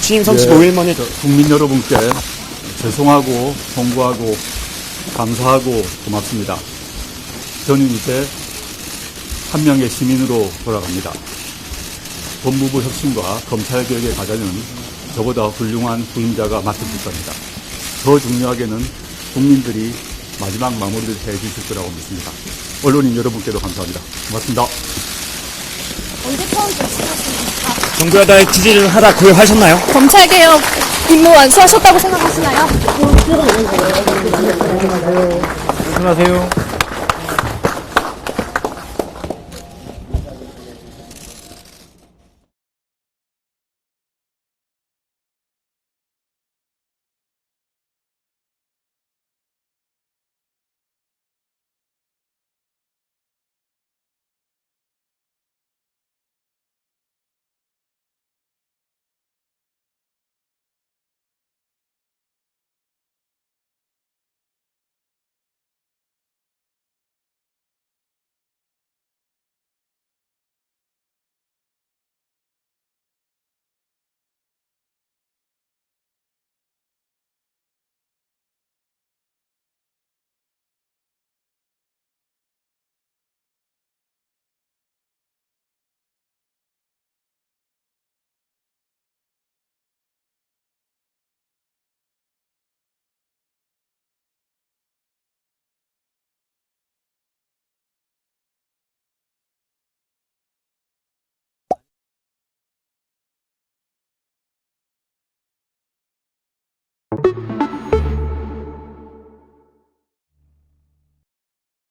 취임 35일 만에 저 국민 여러분께 죄송하고 송구하고 감사하고 고맙습니다. 저는 이제 한 명의 시민으로 돌아갑니다. 법무부 혁신과 검찰개혁의 과제는 저보다 훌륭한 후임자가 맡으실 겁니다. 더 중요하게는 국민들이 마지막 마무리를 해 주실 거라고 믿습니다. 언론인 여러분께도 감사합니다. 고맙습니다. 언제 처음 결심하십니까? 정부 여당의 지지를 하다 구회하셨나요? 검찰개혁 임무 완수하셨다고 생각하시나요? 안녕하세요.